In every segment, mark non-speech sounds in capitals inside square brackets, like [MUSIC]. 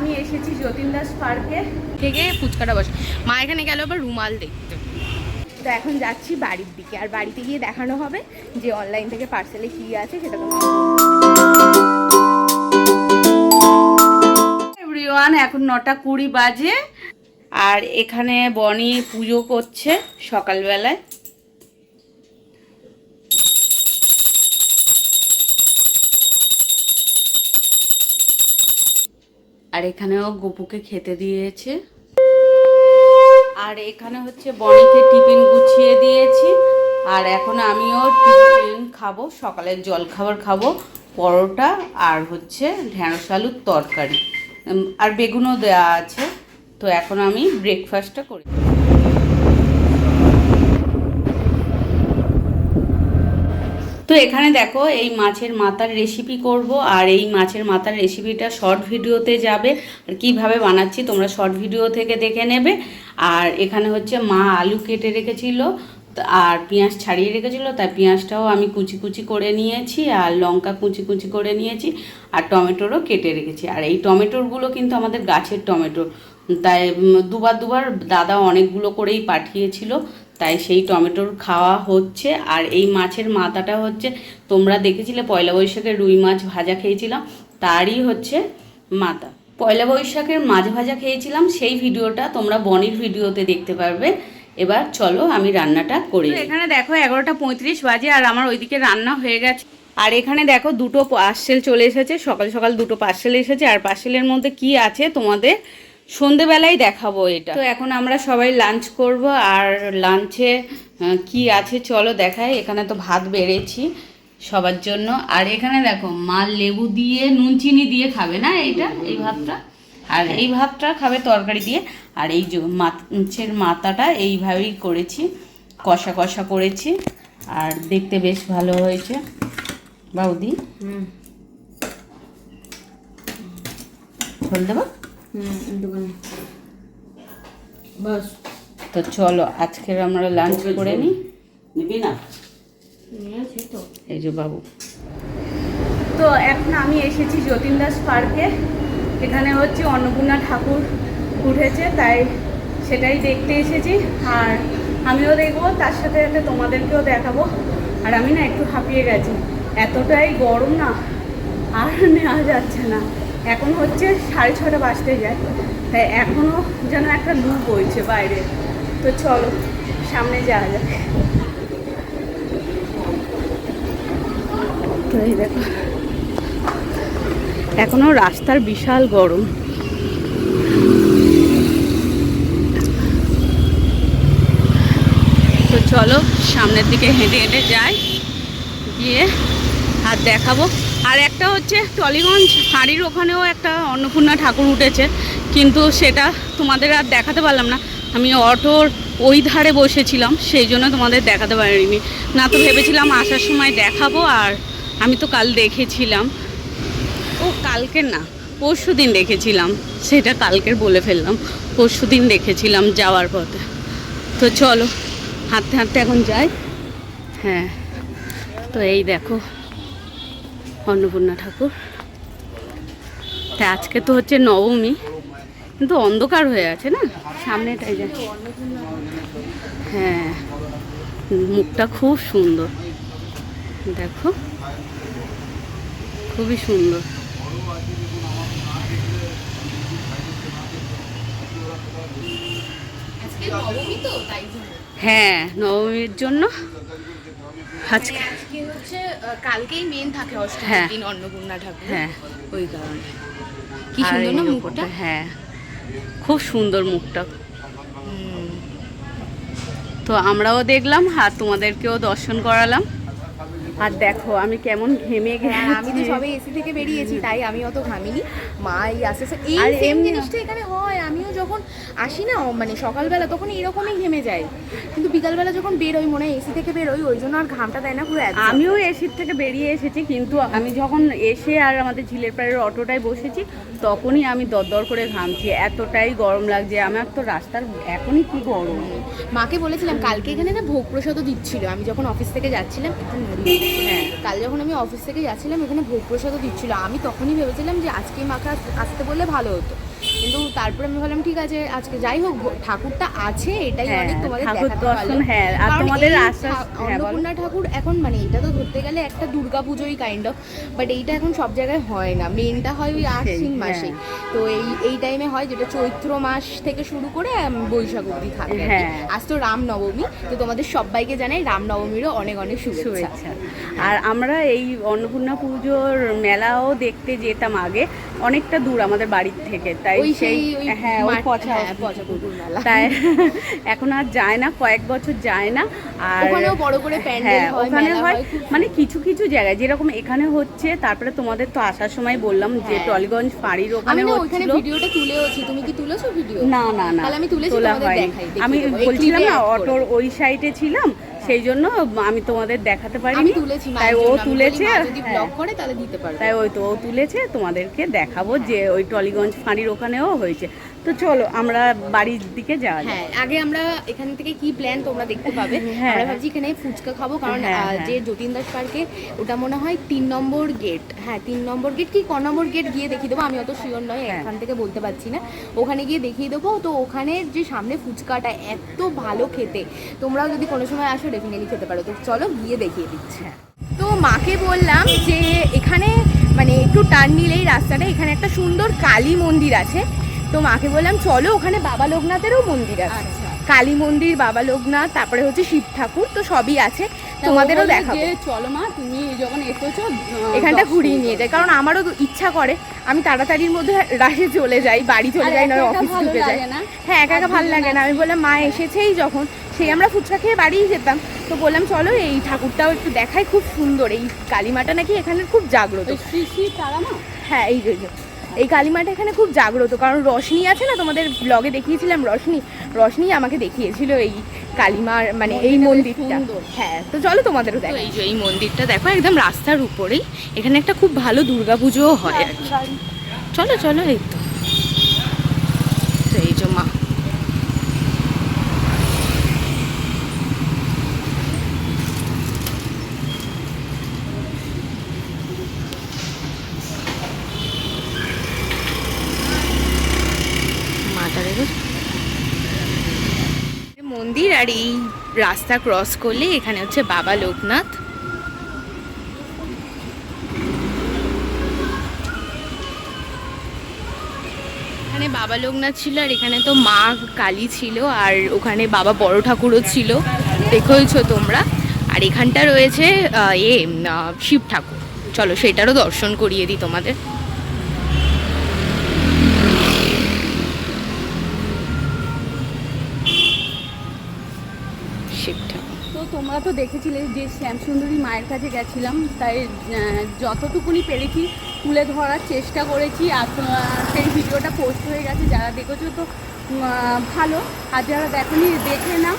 আমি এসেছি যতীন দাস পার্কে। থেকে ফুচকাটা বসে। মা এখানে গেল আবার রুমাল দেখতে। তো এখন যাচ্ছি বাড়ির দিকে। আর বাড়িতে গিয়ে দেখানো হবে যে অনলাইন থেকে পার্সেলে কী আছে সেটা তোমার এভরিওয়ান এখন নটা কুড়ি বাজে। আর এখানে বনি পুজো করছে সকালবেলায়। আর এখানেও গপুকে খেতে দিয়েছে। আর এখানে হচ্ছে বনিকে টিফিন গুছিয়ে দিয়েছি। আর এখন আমিও টিফিন খাব, সকালের জল খাবার খাব, পরোটা আর হচ্ছে ঢ্যাঁড়স আলুর তরকারি। আর বেগুনও দেওয়া আছে। তো এখন আমি ব্রেকফাস্টটা করি। তো এখানে দেখো, এই মাছের মাথার রেসিপি করব, আর এই মাছের মাথার রেসিপিটা শর্ট ভিডিওতে যাবে, আর কীভাবে বানাচ্ছি তোমরা শর্ট ভিডিও থেকে দেখে নেবে। আর এখানে হচ্ছে মা আলু কেটে রেখেছিল আর পেঁয়াজ ছাড়িয়ে রেখেছিল, তাই পেঁয়াজটাও আমি কুচি কুচি করে নিয়েছি, আর লঙ্কা কুচি কুচি করে নিয়েছি, আর টমেটোরও কেটে রেখেছি। আর এই টমেটোরগুলো কিন্তু আমাদের গাছের টমেটো, তাই দুবার দুবার দাদা অনেকগুলো করেই পাঠিয়েছিল তাই সেই টমেটোর খাওয়া হচ্ছে আর এই মাছের মাথাটা হচ্ছে তোমরা দেখেছিলে পয়লা বৈশাখের রুই মাছ ভাজা খেয়েছিলাম তারই হচ্ছে মাথা। পয়লা বৈশাখের মাছ ভাজা খেয়েছিলাম সেই ভিডিওটা তোমরা বনির ভিডিওতে দেখতে পারবে। এবার চলো আমি রান্নাটা করি এখানে দেখো এগারোটা পঁয়ত্রিশ বাজে আর আমার ওইদিকে রান্না হয়ে গেছে। আর এখানে দেখো দুটো পার্সেল চলে এসেছে সকাল সকাল দুটো পার্সেল এসেছে। আর পার্সেলের মধ্যে কি আছে তোমাদের সন্ধেবেলায় দেখাবো এটা। তো এখন আমরা সবাই লাঞ্চ করব আর লাঞ্চে কি আছে চলো দেখাই। এখানে তো ভাত বেড়েছি সবার জন্য। আর এখানে দেখো মা লেবু দিয়ে নুন চিনি দিয়ে খাবে না এইটা এই ভাতটা? আর এই ভাতটা খাবে তরকারি দিয়ে। আর এই মাছের মাথাটা এইভাবেই করেছি কষা কষা করেছি। আর দেখতে বেশ ভালো হয়েছে। বাউদি ঝোল দেবো বাস তো চলো আজকের আমরা লাঞ্চ করে নিই নিবি না? এই যে বাবু। তো এখন আমি এসেছি যতীন দাস পার্কে। এখানে হচ্ছে অন্নপূর্ণা ঠাকুর উঠেছে তাই সেটাই দেখতে এসেছি। আর আমিও দেখব তার সাথে সাথে তোমাদেরকেও দেখাবো। আর আমি না একটু হাঁপিয়ে গেছি। এতটাই গরম না আর নেওয়া যাচ্ছে না। এখন হচ্ছে সাড়ে ছটা বাজতে যায়। তাই এখনও যেন একটা লু বইছে বাইরে। তো চলো, সামনে যাওয়া যাক। তো এই দেখো। এখনও রাস্তার বিশাল গরম। তো চলো, সামনের দিকে হেঁটে হেঁটে যাই। গিয়ে আর দেখাবো। আর একটা হচ্ছে টলিগঞ্জ হাড়ির ওখানেও একটা অন্নপূর্ণা ঠাকুর উঠেছে, কিন্তু সেটা তোমাদের আর দেখাতে পারলাম না। আমি অটোর ওই ধারে বসেছিলাম, সেই জন্য তোমাদের দেখাতে পারিনি। না তো ভেবেছিলাম আসার সময় দেখাবো, আর আমি তো কাল দেখেছিলাম। ও, কালকের না, পরশু দিন দেখেছিলাম। সেটা কালকের বলে ফেললাম, পরশু দিন দেখেছিলাম যাওয়ার পথে। তো চলো, হাঁটতে হাঁটতে এখন যাই। হ্যাঁ তো এই দেখো। অন্নপূর্ণা ঠাকুর। তা আজকে তো হচ্ছে নবমী কিন্তু অন্ধকার হয়ে আছে না? সামনেটাই যায় হ্যাঁ মুখটা খুব সুন্দর। দেখো খুবই সুন্দর। হ্যাঁ নবমীর জন্য আজকে। আজকে হচ্ছে কালকেই মেন থাকে হ্যাঁ। অষ্টমীর দিন অন্নপূর্ণা ঠাকুর। হ্যাঁ। ওই কারণে। কি সুন্দর না মুখটা? হ্যাঁ। খুব সুন্দর মুখটা। তো আমরাও দেখলাম আর তোমাদেরকেও দর্শন করালাম। আর দেখো আমি কেমন ঘেমে হ্যাঁ, গেছি আমি তো সবে এসি থেকে বেরিয়েছি তাই আমি অত ঘামিনি। মা এই আস্তে আস্তে এই সেম জিনিসটা এখানে হয় আমিও যখন আসি না মানে সকালবেলা তখন এরকমই ঘেমে যাই। কিন্তু বিকালবেলা যখন বেরোই মনে হয় এসি থেকে বেরোই ওই জন্য আর ঘামটা দেয় না পুরো আমিও এসির থেকে বেরিয়ে এসেছি কিন্তু আমি যখন এসে আর আমাদের ঝিলের পাড়ের অটোটায় বসেছি তখনই আমি দরদর করে ঘামছি। এতটাই গরম লাগছে আমার তো রাস্তার এখনই কি গরম। মাকে বলেছিলাম কালকে এখানে না ভোগ প্রসাদও দিচ্ছিল। আমি যখন অফিস থেকে যাচ্ছিলাম একটু হ্যাঁ কাল যখন আমি অফিস থেকে যাচ্ছিলাম, এখানে ভোগ প্রসাদও দিচ্ছিল। আমি তখনই ভেবেছিলাম যে আজকে মাকে আসতে বললে ভালো হতো। কিন্তু তারপরে আমি ভাবলাম ঠিক আছে আজকে যাই হোক ঠাকুরটা আছে এটাই হ্যাঁ, অনেক তোমাদের হ্যাঁ, আর তোমাদের হ্যাঁ। অন্নপূর্ণা ঠাকুর এখন মানে এটা তো ধরতে গেলে একটা দুর্গা পুজোই কাইন্ড অফ বাট এইটা এখন সব জায়গায় হয় না মেনটা হয় ওই আশ্বিন হ্যাঁ। মাসে তো এই এই টাইমে হয় যেটা চৈত্র মাস থেকে শুরু করে বৈশাখ অবধি থাকে। আজ তো রামনবমী তো তোমাদের সবাইকে জানাই রামনবমীরও অনেক অনেক শুভেচ্ছা আর আমরা এই অন্নপূর্ণা পুজোর মেলাও দেখতে যেতাম আগে অনেকটা দূর আমাদের বাড়ির থেকে তাই সেই হ্যাঁ ওই পচা হ্যাঁ। তাই [LAUGHS] এখন আর যায় না কয়েক বছর যায় না আর ওখানেও বড় করে প্যান্ডেল হ্যাঁ ওখানে হয়। মানে কিছু কিছু জায়গায় যেরকম এখানে হচ্ছে তারপরে তোমাদের তো আসার সময় বললাম যে হ্যাঁ। টলিগঞ্জ ফাঁড়ির ওখানে হচ্ছিল। ভিডিওটা তুলেওছি তুমি কি তুলেছো ভিডিও? না না না তাহলে আমি তুলেছি, তোলা তোমাদের দেখাই, আমি বলছিলাম না অটোর ওই সাইডে ছিলাম সেই জন্য আমি তোমাদের দেখাতে পারিনি। তাই ও তুলেছে। হ্যাঁ। তাই ওই তো ও তুলেছে তোমাদেরকে দেখাবো যে ওই টলিগঞ্জ ফাঁড়ির ওখানেও হয়েছে। তো চলো আমরা বাড়ির দিকে যাওয়া হ্যাঁ আগে আমরা এখান থেকে কি প্ল্যান তোমরা দেখতে পাবে? হ্যাঁ। আমরা ভাবছি এখানে ফুচকা খাব কারণ হ্যাঁ, হ্যাঁ। যে যতীন দাস পার্কে ওটা মনে হয় তিন নম্বর গেট হ্যাঁ তিন নম্বর গেট কি ক নম্বর গেট গিয়ে দেখিয়ে দেবো? আমি অত শিওর নয় হ্যাঁ। এখান থেকে বলতে পারছি না। ওখানে গিয়ে দেখিয়ে দেবো। তো ওখানে যে সামনে ফুচকাটা এত ভালো খেতে তোমরাও যদি কোনো সময় আসো ডেফিনেটলি খেতে পারো। তো চলো গিয়ে দেখিয়ে দিচ্ছি। হ্যাঁ। তো মাকে বললাম যে এখানে মানে একটু টার্ন নিলেই রাস্তাটা এখানে একটা সুন্দর কালী মন্দির আছে। তো মাকে বললাম চলো ওখানে বাবা লোকনাথেরও মন্দির আছে। আচ্ছা। কালী মন্দির বাবা লোকনাথ তারপরে হচ্ছে শিব ঠাকুর তো সবই আছে। তোমাদেরও দেখাবো। চলো মা তুমি যখন এসেছ এখানটা ঘুরিয়ে নিয়ে যাই কারণ আমারও ইচ্ছা করে। আমি তাড়াতাড়ির মধ্যে রাশে চলে যাই বাড়ি চলে যাই নয় অফিস ঢুকে যাই। হ্যাঁ একা একা ভালো লাগে না। আমি বললাম মা এসেছেই যখন। সেই আমরা ফুচকা খেয়ে বাড়িই যেতাম। তো বললাম চলো এই ঠাকুরটাও একটু দেখাই খুব সুন্দর। এই কালীমাটা নাকি এখানে খুব জাগ্রত। হ্যাঁ এই যে। এই কালীমাটা এখানে খুব জাগ্রত কারণ রশনি আছে না তোমাদের ব্লগে দেখিয়েছিলাম রশনি রশনি আমাকে দেখিয়েছিল এই কালীমার মানে এই মন্দিরটা। হ্যাঁ তো চলো তোমাদেরও দেখো এই যে এই মন্দিরটা দেখো একদম রাস্তার উপরেই এখানে একটা খুব ভালো দুর্গাপুজোও হয় আর কি। চলো চলো এই তো এই যে মা মাটা দেখো মন্দির আর এই রাস্তা ক্রস করলে এখানে হচ্ছে বাবা লোকনাথ। এখানে বাবা লোকনাথ ছিল আর এখানে তো মা কালী ছিল আর ওখানে বাবা বড় ঠাকুরও ছিল। দেখেওছ তোমরা। আর এখানটা রয়েছে এ শিব ঠাকুর। চলো সেটারও দর্শন করিয়ে দিই তোমাদের। ঠাকুর তো তোমরা তো দেখেছিলে যে শ্যামসুন্দরী মায়ের কাছে গেছিলাম, তাই যতটুকুনি পেরেছি তুলে ধরার চেষ্টা করেছি। আর সেই ভিডিওটা পোস্ট হয়ে গেছে, যারা দেখেছ তো ভালো। আর যারা দেখনি, দেখে না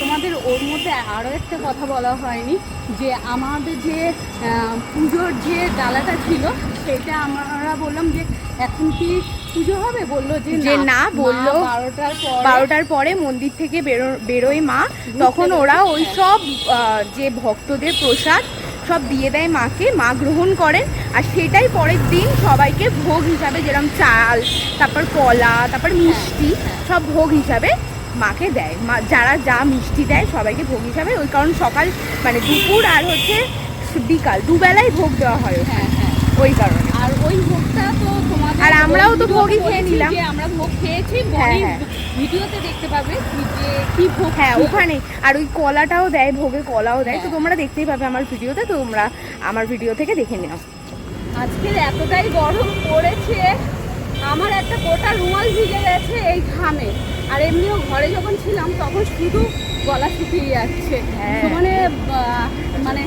তোমাদের ওর মধ্যে আরও একটা কথা বলা হয়নি, যে আমাদের যে পুজোর যে ডালাটা ছিল, সেটা আমরা বললাম যে এখন কি পুজো হবে? বলল যে না, বলল বারোটার বারোটার পরে মন্দির থেকে বেরো বেরোয় মা। তখন ওরা ওই সব যে ভক্তদের প্রসাদ সব দিয়ে দেয় মাকে। মা গ্রহণ করেন। আর সেটাই পরের দিন সবাইকে ভোগ হিসাবে যেরকম চাল তারপর কলা তারপর মিষ্টি সব ভোগ হিসাবে মাকে দেয়। মা যারা যা মিষ্টি দেয় সবাইকে ভোগ হিসাবে। ওই কারণ সকাল মানে দুপুর আর হচ্ছে বিকাল। দুবেলায় ভোগ দেওয়া হয়। হ্যাঁ হ্যাঁ। ওই কারণে। ওই ভোগটা তো তোমাদের আর আমরাও তো ভোগই ভিডিওতে খেয়ে নিলাম। আমরা ভোগ খেয়েছি হ্যাঁ, হ্যাঁ। ভিডিওতে দেখতে পাবে কি যে কি ভোগ হ্যাঁ ওখানে আর ওই কলাটাও দেয় ভোগে কলাও দেয় তো হ্যাঁ। তোমরা দেখতেই পাবে আমার ভিডিওতে তো তোমরা আমার ভিডিও থেকে দেখে নাও আজকের এতটাই গরম পড়েছে আমার একটা গোটা রুমাল ভিজে গেছে এই ঘামে আর এমনিও ঘরে যখন ছিলাম তখন শুধু গলা শুকিয়ে যাচ্ছে। হ্যাঁ। মানে মানে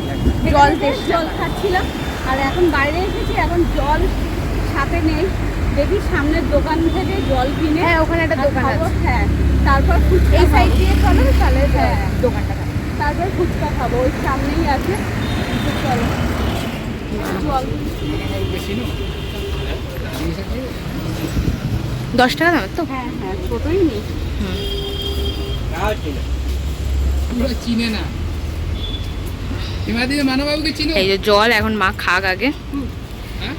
জল জল জল খাচ্ছিলাম। আর এখন বাইরে এসেছি এখন জল সাথে নেই। দেখি সামনের দোকান থেকে জল কিনে হ্যাঁ ওখানে একটা দোকান আছে। হ্যাঁ তারপর ফুচকা এই সাইড দিয়ে চলো তাহলে হ্যাঁ। দোকানটা তারপর ফুচকা খাব ওই সামনেই আছে। চলো। জল। দশ টাকা দামের তো? হ্যাঁ হ্যাঁ ছোটোই নেই। পুরো চিনে না। হিমাদি মানবাবুকে চিনো? এই যে জল এখন মা খাক আগে। হ্যাঁ?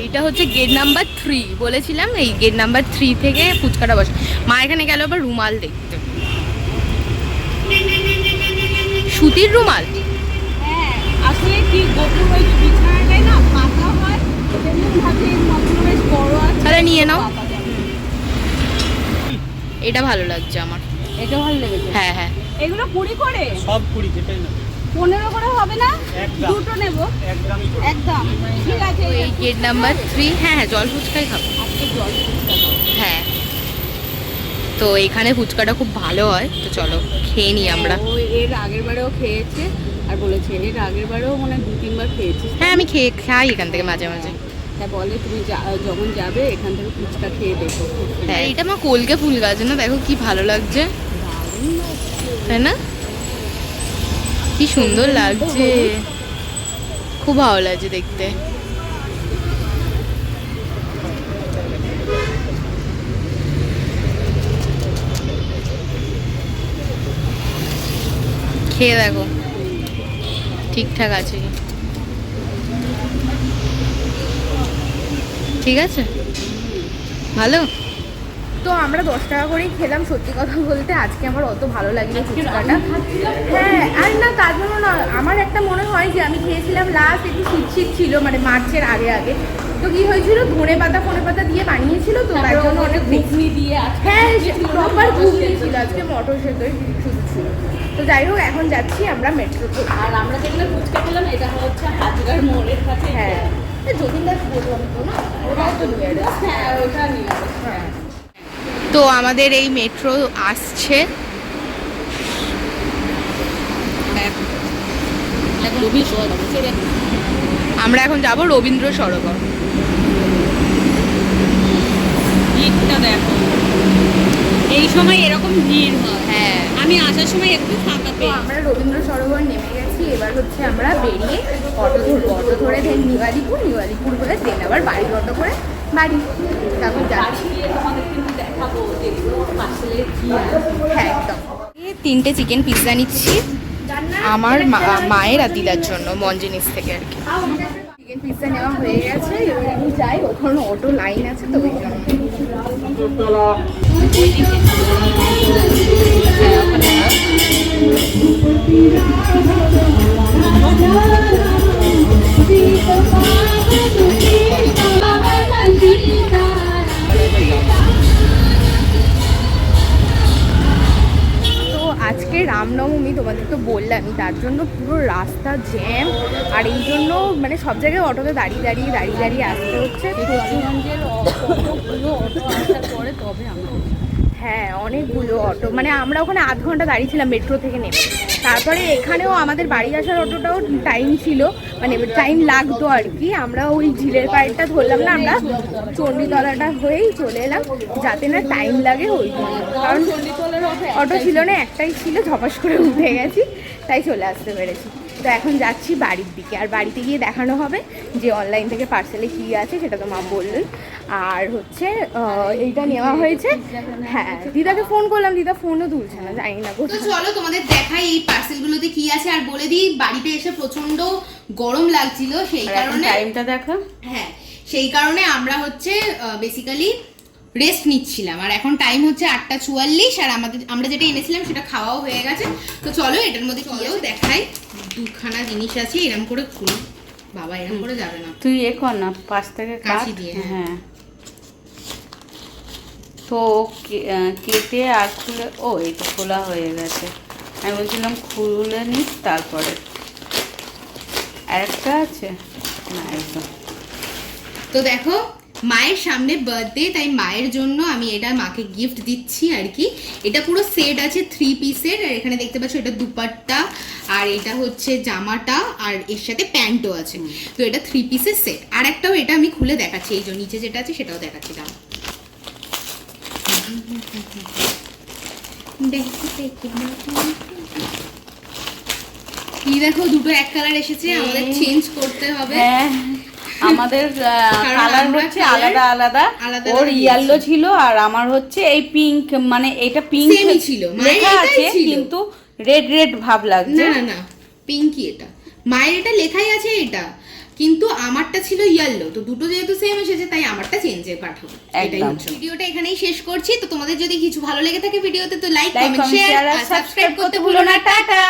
এইটা হচ্ছে গেট নাম্বার থ্রি বলেছিলাম এই গেট নাম্বার থ্রি থেকে ফুচকাটা বসে। মা এখানে গেল আবার রুমাল দেখতে। সুতির রুমাল? হ্যাঁ আসলে কি গোপুর বিছানাটাই না পাতা হয় তাহলে নিয়ে নাও। এটা ভালো লাগছে আমার। এটা ভালো লেগেছে? হ্যাঁ হ্যাঁ। এগুলো কুড়ি করে? সব কুড়ি যেটাই না। পনেরো করে হবে না? দুটো নেব? একদম। ঠিক আছে তো এই গেট নাম্বার থ্রি হ্যাঁ হ্যাঁ জল ফুচকাই খাব। জল ফুচকা হ্যাঁ। তো এখানে ফুচকাটা খুব ভালো হয়। তো চলো খেয়ে নিই আমরা। ও এর আগের বারেও খেয়েছে। আর বলেছে এর আগের বারেও মানে দু তিনবার খেয়েছিস। হ্যাঁ আমি খেয়ে খাই এখান থেকে মাঝে মাঝে। হ্যাঁ বলে তুমি যখন যাবে, এখান থেকে ফুচকা খেয়ে হ্যাঁ এটা আমার কলকে ফুল গাছ না দেখো কি ভালো লাগছে। তাই না? কি সুন্দর লাগছে। খুব ভালো লাগছে দেখতে। খেয়ে দেখো। ঠিকঠাক আছে কি ঠিক আছে? ভালো? তো আমরা দশ টাকা করেই খেলাম সত্যি কথা বলতে। আজকে আমার অত ভালো লাগল ফুচকাটা। হ্যাঁ আর না তার জন্য না আমার একটা মনে হয় যে আমি খেয়েছিলাম লাস্ট একটু শীত শীত ছিল মানে মার্চের আগে আগে। তো কি হয়েছিল ধনে পাতা ফোনে পাতা দিয়ে বানিয়েছিল তো তার জন্য অনেক ঘুগনি দিয়ে হ্যাঁ প্রপার ঘুগনি ছিল। আজকে মটর সেদ্ধ শুধু ছিল। তো যাই হোক এখন যাচ্ছি আমরা মেট্রোতে আর আমরা যেখানে ফুচকা খেলাম এটা হচ্ছে হাজগার মোড়ের কাছে। হ্যাঁ। যতীন দাস বললাম তো না? ওটাও তো নিয়ে হ্যাঁ ওটা নিয়ে হ্যাঁ। তো আমাদের এই মেট্রো আসছে। আমরা এখন যাব রবীন্দ্র সরোবর। ভিড়টা দেখো। এই সময় এরকম ভিড় হয়। হ্যাঁ। আমি আসার সময় একটু ফাঁকা পেয়ে আমরা রবীন্দ্র সরোবর নেমে গেছি এবার হচ্ছে আমরা বেরিয়ে অটো ধরবো। অটো ধরে দেন নিওয়ালিপুর নিওয়ালিপুর হয়ে দেন আবার বাড়ির অটো করে বাড়ি। তারপর যাচ্ছি। হ্যাঁ একদম। তিনটে চিকেন পিৎজা নিচ্ছি আমার মায়ের আর দিদার জন্য, মঞ্জিনিস থেকে আর কি। চিকেন পিৎজা নেওয়া হয়ে গেছে আমি যাই। ওখানে অটো লাইন আছে তো রামনবমী তোমাদের তো বললামই, তার জন্য পুরো রাস্তা জ্যাম আর এই জন্য মানে সব জায়গায় অটোতে দাঁড়িয়ে দাঁড়িয়ে দাঁড়িয়ে দাঁড়িয়ে আসতে হচ্ছে। কতগুলো অটো আসার পরে তবে আমরা হ্যাঁ অনেকগুলো অটো মানে আমরা ওখানে আধ ঘণ্টা দাঁড়িয়েছিলাম মেট্রো থেকে নেমে। তারপরে এখানেও আমাদের বাড়ি আসার অটোটাও টাইম ছিল মানে টাইম লাগতো আর কি। আমরা ওই ঝিলের পাড়টা ধরলাম না, আমরা চণ্ডীতলাটা হয়েই চলে এলাম, যাতে না টাইম লাগে ওই কারণ অটো ছিল না, একটাই ছিল ঝপাস করে উঠে গেছি, তাই চলে আসতে পেরেছি। তো এখন যাচ্ছি বাড়ির দিকে, আর বাড়িতে গিয়ে দেখানো হবে যে অনলাইন থেকে পার্সেলে কী আছে, সেটা তো মা বললেন। আর হচ্ছে এইটা নেওয়া হয়েছে। হ্যাঁ দিদাকে ফোন করলাম, দিদা ফোনও তুলছে না, জানি না চলো তোমাদের দেখাই এই পার্সেলগুলোতে কি আছে আর বলে দিই বাড়িতে এসে প্রচণ্ড গরম লাগছিল সেই কারণে টাইমটা দেখো। হ্যাঁ সেই কারণে আমরা হচ্ছে বেসিক্যালি রেস্ট নিচ্ছিলাম। আর এখন টাইম হচ্ছে আটটা চুয়াল্লিশ আর আমাদের আমরা যেটা এনেছিলাম সেটা খাওয়াও হয়ে গেছে। তো চলো এটার মধ্যে কিও দেখাই। দুখানা জিনিস আছে এরকম করে খুলি। বাবা এরকম করে যাবে না। তুই এ কর না পাশ থেকে কাঁচি দিয়ে, হ্যাঁ। হ্যাঁ। তো কেটে আর খুলে ও এটা খোলা হয়ে গেছে। আমি বলছিলাম খুলে নিস তারপরে। আরেকটা আছে? না একদম। তো দেখো মায়ের সামনে বার্থডে তাই মায়ের জন্য আমি এটা মাকে গিফট দিচ্ছি আর কি। এটা পুরো সেট আছে থ্রি পিসের আর এখানে দেখতে পাচ্ছ এটা দুপাট্টা আর এটা হচ্ছে জামাটা আর এর সাথে প্যান্টও আছে। তো এটা থ্রি পিসের সেট আর একটাও এটা আমি খুলে দেখাচ্ছি এই যে নিচে যেটা আছে সেটাও দেখাচ্ছি দাও কি দেখো দুটো এক কালার এসেছে আমাদের চেঞ্জ করতে হবে। হ্যাঁ আমাদের কালার হচ্ছে আলাদা আলাদা। আলাদা ওর ইয়েলো ছিল। আর আমার হচ্ছে এই পিঙ্ক মানে এটা পিঙ্ক ছিল, লেখা আছে কিন্তু রেড রেড ভাব লাগছে। না না এটা। মায়ের এটা লেখাই আছে এটা। কিন্তু আমারটা ছিল ইয়েলো তো দুটো যেহেতু সেম এসেছে তাই আমারটা চেঞ্জ হয়ে পাঠাবো। এটাই ভিডিওটা এখানেই শেষ করছি। তো তোমাদের যদি কিছু ভালো লেগে থাকে ভিডিওতে তো লাইক কমেন্ট শেয়ার আর সাবস্ক্রাইব করতে ভুলো না। টাটা!